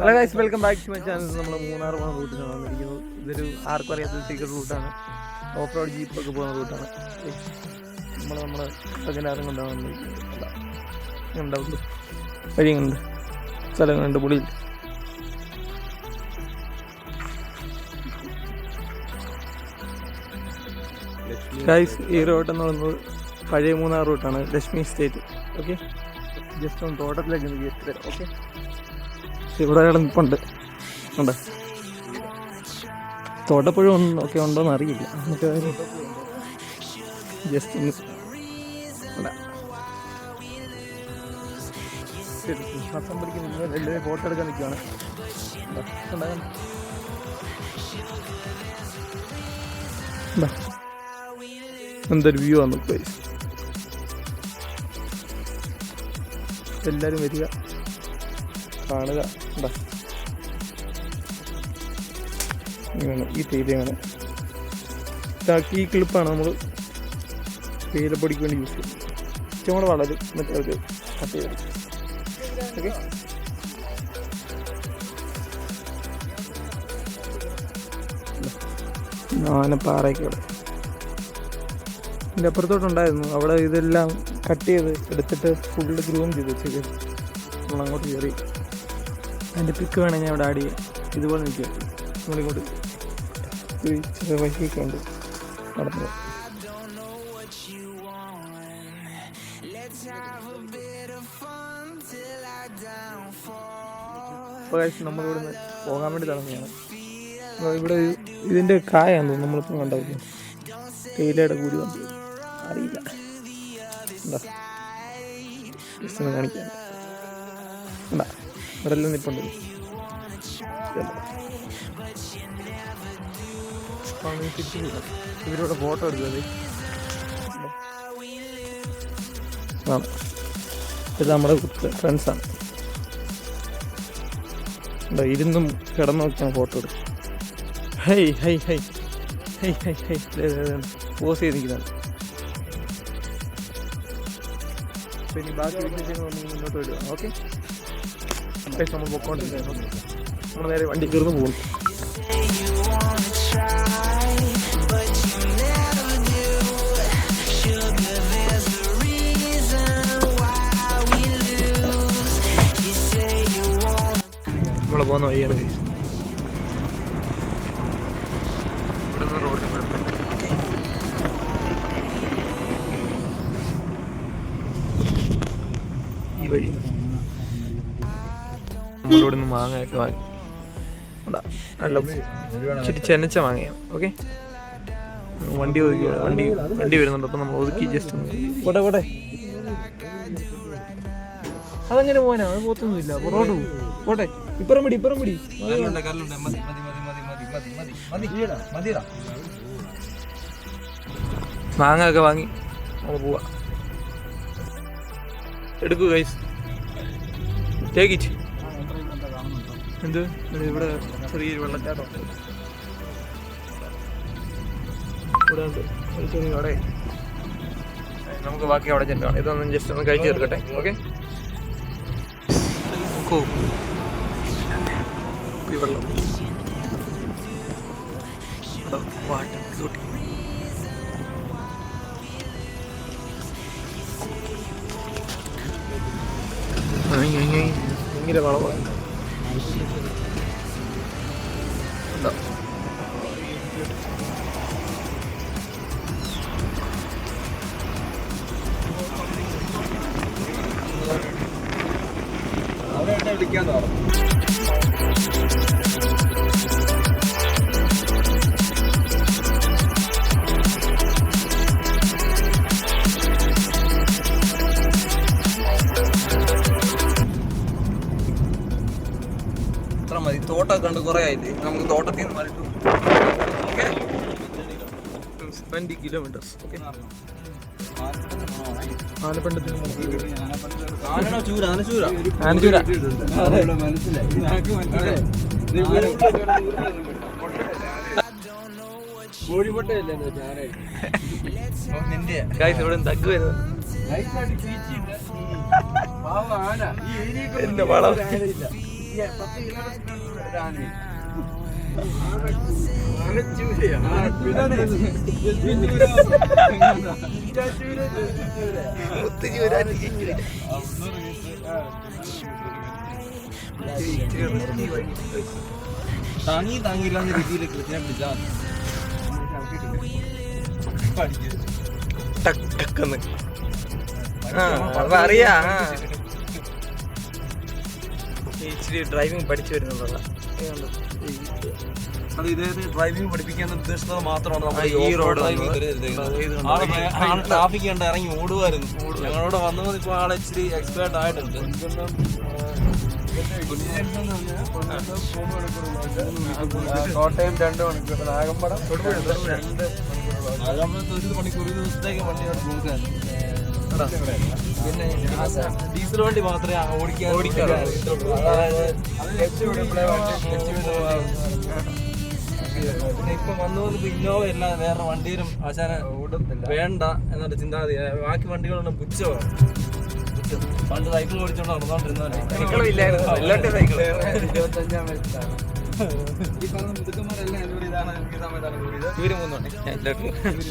Hello guys welcome back to my channel നമ്മൾ മൂന്നാർ പോകുന്ന റൂട്ടിലാണ് വന്നിരിക്കുന്നത്. ഇതൊരു ആർക്കും അറിയാത്ത സീക്രട്ട് റൂട്ടാണ് ഓഫ് റോഡ് ജീപ്പൊക്കെ പോകുന്ന റൂട്ടാണ് നമ്മൾ നമ്മുടെ സെക്കൻഡാറും കൊണ്ടാണ് വന്നിരിക്കുന്നത്. ഉണ്ടാവുള്ളൂ വഴിയുണ്ട്. സ്ഥലങ്ങളുണ്ട്. പുളിയിൽ. ഗൈസ് ഈ റോട്ട് എന്ന് പറയുന്നത് പഴയ മൂന്നാർ റൂട്ടാണ് ലക്ഷ്മി സ്റ്റേറ്റ് ഓക്കെ ജസ്റ്റ് ഒന്ന് തോട്ടത്തിലേക്ക് ഒന്ന് ഓക്കെ ഇവിടെ കിടന്നിപ്പുണ്ട് ഉണ്ട് തോട്ടപ്പുഴ ഒന്നും ഒക്കെ ഉണ്ടോന്ന് അറിയില്ല നമുക്ക് ജസ്റ്റ് ഒന്ന് ഇവിടെ. ശരി, അസംബ്ലിക്ക് എല്ലാവരും ഫോട്ടോ എടുക്കാൻ? ഇതാ. എന്തൊരു വ്യൂ ആണ് എല്ലാവരും വരിക കാണുക. എന്താ ഇങ്ങനെ ഈ തേയിലയാണ് ഇതാക്കി ഈ ക്ലിപ്പാണ് നമ്മൾ തേയിലപ്പൊടിക്ക് വേണ്ടി യൂസ് ചെയ്യുന്നത്. കൂടെ വളരെ. എന്നിട്ട് അത് കട്ട് ചെയ്ത് ഓക്കെ ആനപ്പാറയ്ക്കവിടെ ഇതിന്റെ അപ്പുറത്തോട്ടുണ്ടായിരുന്നു. അവിടെ ഇതെല്ലാം കട്ട് ചെയ്ത് എടുത്തിട്ട് ഫുള്ള് ഗ്രൂം ചെയ്ത് വെച്ചേക്കും നമ്മളങ്ങോട്ട് കയറി. അതിന്റെ പിക്ക് വേണമെങ്കിൽ അവിടെ ആഡ് ചെയ്യാം. ഇതുപോലെ നിൽക്കുക നമ്മളിങ്ങോട്ട് ചെറിയ വഴിയൊക്കെ ഉണ്ട് നടന്നു. നമ്മളിവിടെ നിന്ന് പോകാൻ വേണ്ടി തുടങ്ങിയാണ് ഇവിടെ ഇതിന്റെ കായാന്ന് തോന്നുന്നു നമ്മളിപ്പോൾ കണ്ടാവും തേയിലയുടെ കൂലി വന്നു. അറിയില്ല. എന്താ ജസ്റ്റ് ഒന്ന് കാണിക്കാം. എന്താ ഇവിടെ എല്ലാം പോകാം. ഇവരോട് ഫോട്ടോ എടുത്തത് ആണ് ഇത് നമ്മുടെ ഫ്രണ്ട്സാണ് ഇരുന്നും കിടന്നു നോക്കിയാണ് ഫോട്ടോ എടുക്കും high high high high high high pose ചെയ്തിരിക്കുന്നത് പിന്നെ ബാക്കി വിശേഷങ്ങളൊന്നും മുന്നോട്ട് വരുവാണ് ഓക്കെ? അത്യാവശ്യം നമ്മൾ പോയിക്കൊണ്ടിരിക്കുന്നത് നമ്മൾ നേരെ വണ്ടി കയറുന്നു പോകുന്നു നമ്മൾ പോകുന്ന വഴിയാണ് മാങ്ങയൊക്കെ വാങ്ങി. നല്ല ഇച്ചിരി ചെനച്ച മാങ്ങയാണ് ഓക്കെ? വണ്ടി ഒതുക്കി വണ്ടി വണ്ടി വരുന്നുണ്ട്. അപ്പം നമ്മൾ ഒതുക്കി ജസ്റ്റ് കൂടെ കൂടെ അതങ്ങനെ പോകാനാ അത് പോത്തൊന്നുമില്ല. പുറകോട്ട് പോകും. പോട്ടെ. ഇപ്പുറം പിടി ഇപ്പുറം പിടി. മാങ്ങ ഒക്കെ വാങ്ങി നമ്മൾ പോവാ. എടുക്കൂ ഗൈസ് ടേക്കിച്ച് എന്ത്? ഇവിടെ ചെറിയൊരു വെള്ളച്ചാട്ടം. ഇവിടെ ചെറിയ നമുക്ക് ബാക്കി അവിടെ ചെല്ലാം ഇതൊന്നും ജസ്റ്റ് ഒന്ന് കഴിച്ചു തീർക്കട്ടെ. ഓക്കെ വാട്ടർ ഭയങ്കര വളവാണ് എന്താ മതി. തോട്ടമൊക്കെ കണ്ട് കുറെ ആയില്ലേ? നമുക്ക് തോട്ടത്തിൽ നിന്ന് ട്വന്റി ട്വന്റി കിലോമീറ്റേഴ്സ് ഓക്കെ? ഇവിടെ തഗ് വരുന്നത് എന്റെ വളം. താങ്ങി താങ്ങിയില്ലാന്ന രീതിയിൽ കൃത്യനെ പിടിച്ചാൽ ടക്ക് ടക്കെന്ന് ആ ആ. ഇച്ചിരി ഡ്രൈവിംഗ് പഠിച്ചു അത് ഇതേ ഡ്രൈവിംഗ് പഠിപ്പിക്കാൻ മാത്രമാണ്. നമ്മൾ ആ, ഈ ട്രാഫിക് കണ്ട് ഇറങ്ങി ഓടുമായിരുന്നു ഞങ്ങളോട് വന്നത് ഇപ്പൊ ആളെ ഇച്ചിരി എക്സ്പേർട്ട് ആയിട്ടുണ്ട്. കോട്ടയം രണ്ട് മണിക്കൂർ നാഗമ്പടം അതാകുമ്പോഴത്തെ ഒരു മണിക്കൂർ ദിവസത്തേക്ക് വണ്ടി അവിടെ കൊടുക്കാൻ പിന്നെ ഡീസൽ വണ്ടി മാത്രമേ ഓടിക്കാൻ ഓടിക്കാറുള്ളൂ. അതായത് പിന്നെ ഇപ്പൊ വന്നു വന്നിപ്പോ ഇന്നോവ ഇല്ല വേറെ വണ്ടിയിലും ആശാന വേണ്ട എന്നൊരു ചിന്താഗതി. ബാക്കി വണ്ടികളൊന്നും പുച്ഛമാണ് പുച്ഛം. പണ്ട് സൈക്കിൾ ഓടിച്ചോണ്ട് നടന്നോണ്ടിരുന്നോ ഈ പറഞ്ഞ മുതുക്കന്മാരെല്ലാം എന്നോട് ഇതാണ് ഈ സമയത്താണ് കൂടിയത് ഇവർ മൂന്നുണ്ട്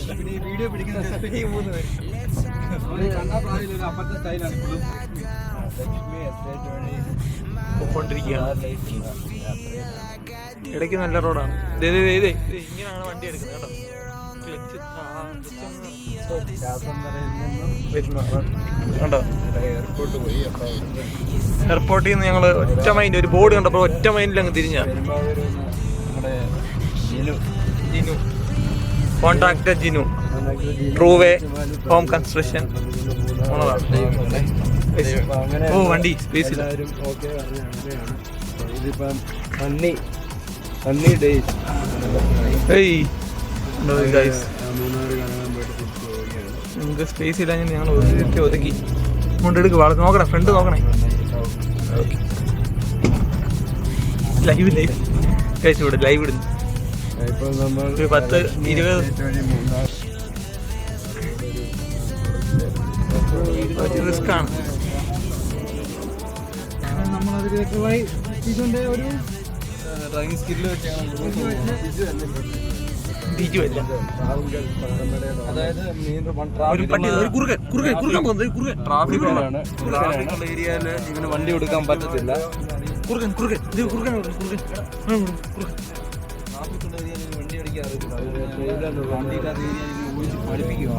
പിന്നെ ഈ വീഡിയോ പിടിക്കുന്ന ഈ മൂന്ന് പേര് ഇടയ്ക്ക് നല്ല റോഡാണ്. ഇതേ ഇങ്ങനെയാണ് വണ്ടി എടുക്കുന്നത് കേട്ടോ. എയർപോർട്ടിൽ നിന്ന് ഞങ്ങൾ ഒറ്റ മൈൻഡ് ഒരു ബോർഡ് കണ്ടപ്പോൾ ഒറ്റ മൈൻഡിൽ അങ്ങ് തിരിഞ്ഞ contact Jinu. Trueway home construction ഓ വണ്ടി സ്പേസ് നമുക്ക് സ്പേസ് ഇല്ല ഞങ്ങൾ ഒതുക്കി ഒതുക്കി കൊണ്ടെടുക്ക് വളർന്ന് നോക്കണേ ഫ്രണ്ട് നോക്കണേ. ലൈവ് ലൈവ് കഴിച്ചു ഇവിടെ ലൈവ് ഇടുന്നു. ഒരു പത്ത് ഇരുപത് പോകുന്നത്. ഒരു ഏരിയയിൽ ഇവന് വണ്ടി എടുക്കാൻ പറ്റത്തില്ല. ഇത് ഏരിയയിൽ വണ്ടി അടിക്കാറില്ല ഏരിയയിൽ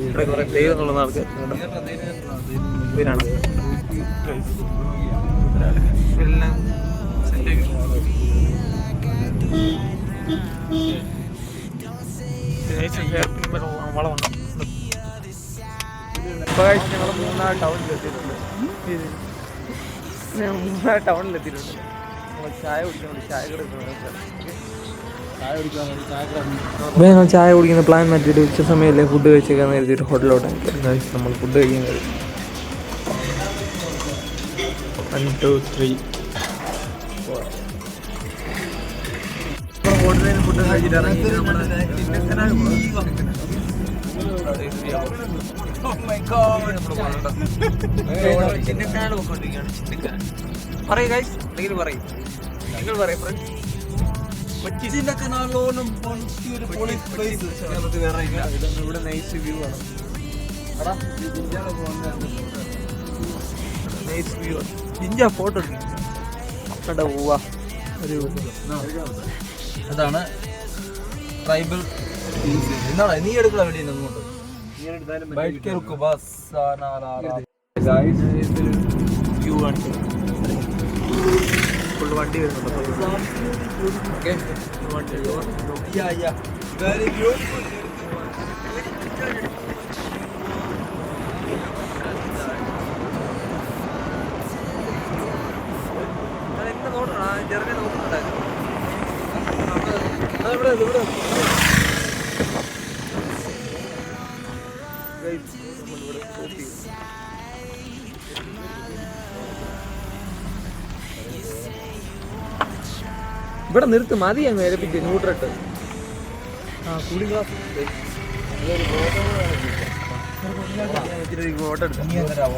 ഇവിടെ കുറെ ദൈവം എന്നുള്ള ആൾക്കാർ ഇവരാണ് എല്ലാം സെറ്റ് വളമാണ് ഞങ്ങൾ മൂന്നാർ ഞങ്ങൾ മൂന്നാർ ടൗണിൽ എത്തിയിട്ടുണ്ട് നമ്മൾ ചായ കുടിക്കുന്നുണ്ട് ചായ ചായ വേണ്ടി ചായ കുടിക്കുന്ന പ്ലാൻ മാറ്റിയിട്ട് ഉച്ച സമയമല്ലേ ഫുഡ് കഴിച്ചേക്കാൻ കരുതിയിട്ട് ഹോട്ടലോട്ട് നമ്മൾ ഫുഡ് കഴിക്കാൻ കഴിയും വൺ ടു ത്രീ ഹോട്ടലിൽ ഫുഡ് കഴിച്ചിട്ട് ഇറങ്ങി പറയൂ ഗൈസ് എന്തെങ്കിലും പറയും നിങ്ങൾ പറയും ഫ്രണ്ട്സ് കൊച്ചിന്റെ കനാലിലോലും ഒരു പോളിംഗ് പ്ലേസ് കേരളത്തിൽ വേറെ ഇല്ല ഇവിടെ നൈറ്റ് വ്യൂ ആണ് എടാ നൈറ്റ് വ്യൂ ഫോട്ടോ ഒരു അതാണ് ട്രൈബൽ എന്താണ് നീ എടുക്കണ വേണ്ടി ഇങ്ങോട്ട് ബൈക്ക് ബസ് ആണ്. വരുന്നുണ്ട് വണ്ടി വരുന്നുണ്ട് ചെറുക്കൻ നോക്കുന്നുണ്ടായിരുന്നു ഇവിടെ ഇവിടെ ഇവിടെ ഇവിടെ നിർത്ത് മതി അങ്ങ് ഏൽപ്പിച്ച് ന്യൂട്രട്ട് ആ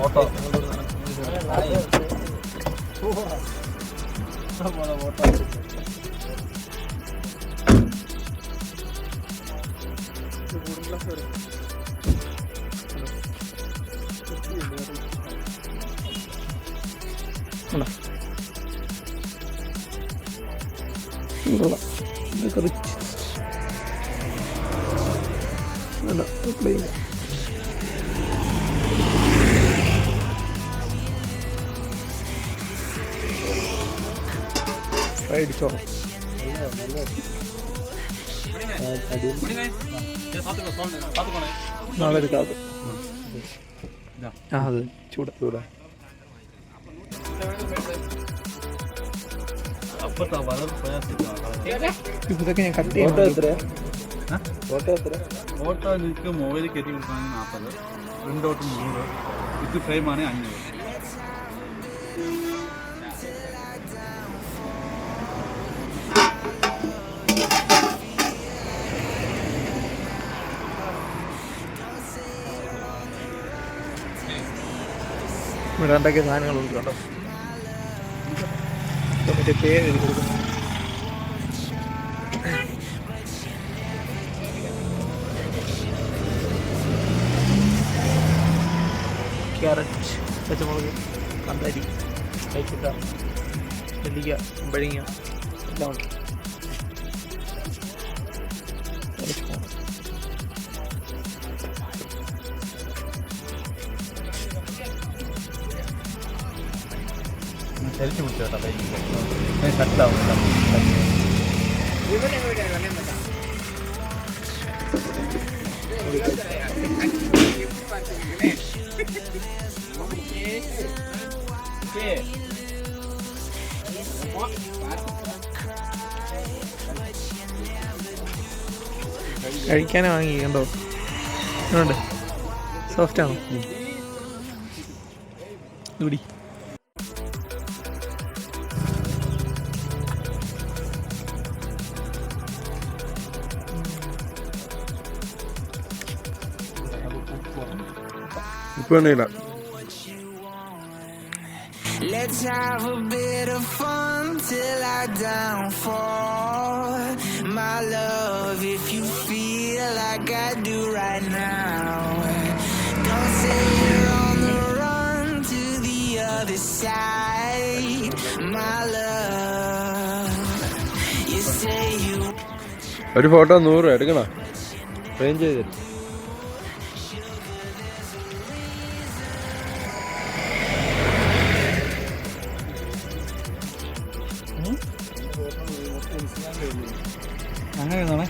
ഓട്ടോ ഉണ്ടോ? ഉരുള. ഇതൊക്കെ. വേണ്ട, plain. ഫ്രൈഡ് ചോറ് നാളെ എടുക്കാം അത്. ആ അത് ചൂട ചൂട ഇതൊക്കെ ഞാൻ കട്ട് ഫോട്ടോ എത്ര ഫോട്ടോ എത്ര ഫോട്ടോ നിങ്ങൾക്ക് മൊബൈലിൽ കയറ്റി കൊടുക്കാൻ നാൽപ്പത്. പ്രിന്റ് ഔട്ട് നൂറ് വിത്ത് ഫ്രെയിമാണ് അഞ്ഞൂറ്. ഇവിടെ ഉണ്ടാക്കിയ സാധനങ്ങളുണ്ട് കേട്ടോ മറ്റേ പേര് എഴുതി കൊടുക്കുന്നു ക്യാരറ്റ് പച്ചമുളക് കന്തരി കൈക്കിട്ട നെല്ലിക്ക കുമ്പഴങ്ങ എല്ലാം ഉണ്ട്. ചരിച്ചു പിടിച്ചു കേട്ടോ കൈ കട്ടാവും കഴിക്കാനേ വാങ്ങി കണ്ടോ? സോഫ്റ്റ് ആണോ? ഇവിടി ഇപ്പൊ വേണ്ടില്ല Let's have a bit of fun till I downfall. My love, if you feel like I do right now, don't say you're on the run to the other side. My love, you say you ഒരു photo നൂറ് രൂപ എടുക്കണോ frame ചെയ്ത് അങ്ങനെ photo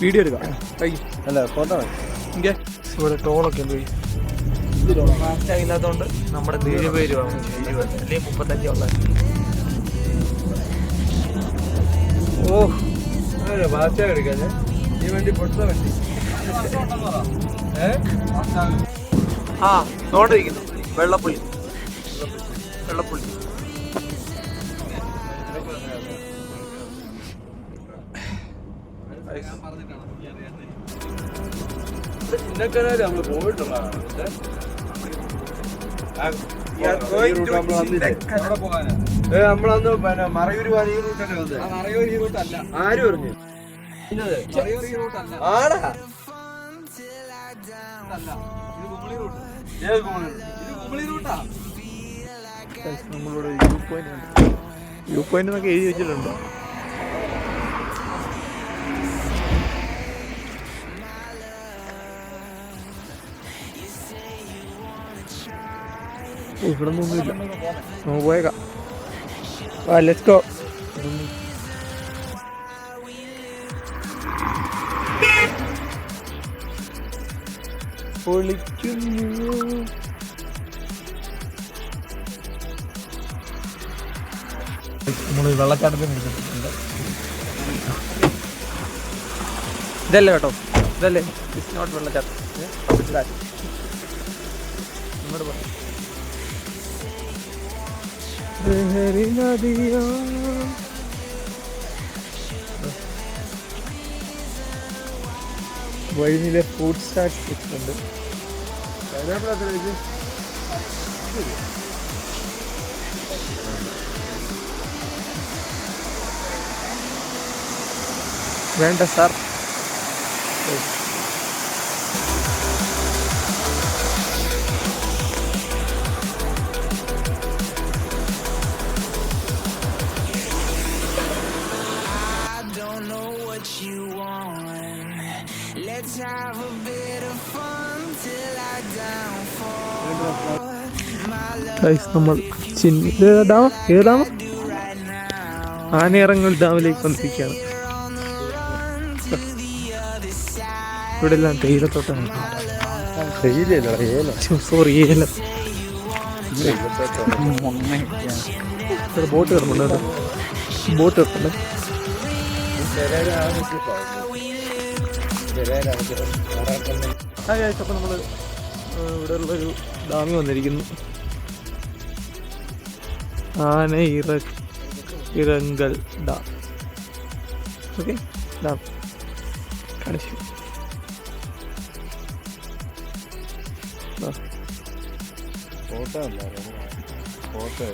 video എടുക്കാം. അല്ല photo ഇവിടെ ടോളൊക്കെ ഉണ്ട് ഫാസ്റ്റ് ഇല്ലാത്തതുകൊണ്ട് നമ്മുടെ എഴുപത് രൂപ അല്ലെങ്കിൽ മുപ്പത്തഞ്ച് ഉള്ള. ഓ ഫാസ്റ്റ് എടുക്കാതെ ഈ വണ്ടി പൊട്ട വണ്ടി. ഏ? ആ. നോണ്ടിരിക്കുന്നു. വെള്ളപ്പുള്ളി വെള്ളപ്പുള്ളി ചിന്നക്കനാല് നമ്മൾ പോയിട്ടുള്ളതാണ് ഏ നമ്മളന്ന് പിന്നെ മറയൂര് പോകാൻ ഈ റൂട്ടല്ലേ വന്നത് ആര് പറഞ്ഞു? ആടാ. ഏത് കുമളി റൂട്ട്? നമ്മളിവിടെ വ്യൂ പോയിന്റ് വ്യൂ പോയിന്റ് എന്നൊക്കെ എഴുതി വെച്ചിട്ടുണ്ടോ ഇവിടെ നിന്നൊന്നുമില്ല. നമുക്ക് പോയേക്കാം. ലെറ്റ്സ് ഗോ പൊളിക്കുന്നു നമ്മൾ വെള്ളച്ചാട്ടത്തിൽ പിടിച്ചിട്ടുണ്ട് ഇതല്ലേ കേട്ടോ? ഇതല്ലേ? ഇറ്റ്സ് നോട്ട് വെള്ളച്ചാട്ടം. ഇങ്ങോട്ട് പോ. ലഹരി നദിയാ. വഴിനിലെ ഫ്രൂട്ട് സ്റ്റാർട്ട് വെച്ചിട്ടുണ്ട് വേണ്ട സാർ. നമ്മൾ ഡാം ഏത് ഡാം ഡാമിലേക്ക് വന്നിരിക്കുകയാണ്. ഇവിടെ എല്ലാം ഏലം. സോറി ബോട്ട് കിടപ്പുണ്ട് ബോട്ട് കിടപ്പുണ്ട്. അപ്പോൾ നമ്മൾ ഇവിടെ ഉള്ളൊരു ഡാമിൽ വന്നിരിക്കുന്നു. ആന ഇറ ഇറങ്കൽ ഡാം. Okay dam. കാണിച്ചു. ഫോട്ടോ ഫോട്ടോ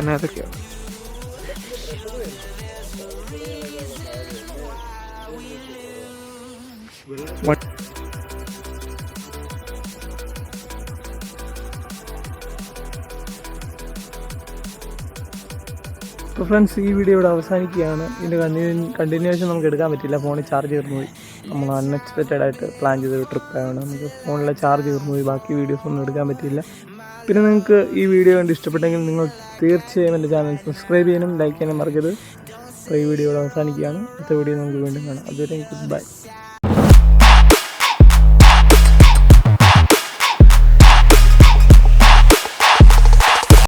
ചിക്കൻ അതൊക്കെയാണ് What? അപ്പോൾ ഫ്രണ്ട്സ് ഈ വീഡിയോ ഇവിടെ അവസാനിക്കുകയാണ്. ഇതിന്റെ കണ്ടിന്യൂ കണ്ടിന്യൂഷൻ നമുക്ക് എടുക്കാൻ പറ്റില്ല. ഫോണിൽ ചാർജ് തീർന്നുപോയി നമ്മൾ അൺഎക്സ്പെക്റ്റഡ് ആയിട്ട് പ്ലാൻ ചെയ്ത ട്രിപ്പ് ട്രിപ്പാണ് നമുക്ക് ഫോണിലെ ചാർജ് തീർന്നുപോയി ബാക്കി വീഡിയോസ് ഒന്നും എടുക്കാൻ പറ്റിയില്ല. പിന്നെ നിങ്ങൾക്ക് ഈ വീഡിയോ കണ്ട് ഇഷ്ടപ്പെട്ടെങ്കിൽ നിങ്ങൾ തീർച്ചയായും എന്റെ ചാനൽ സബ്സ്ക്രൈബ് ചെയ്യാനും ലൈക്ക് ചെയ്യാനും മറക്കരുത്. അപ്പോൾ ഈ വീഡിയോ അവസാനിക്കുകയാണ്. അടുത്ത വീഡിയോ നമുക്ക് വീണ്ടും കാണാം. അതുവരെ ഗുഡ് ബൈ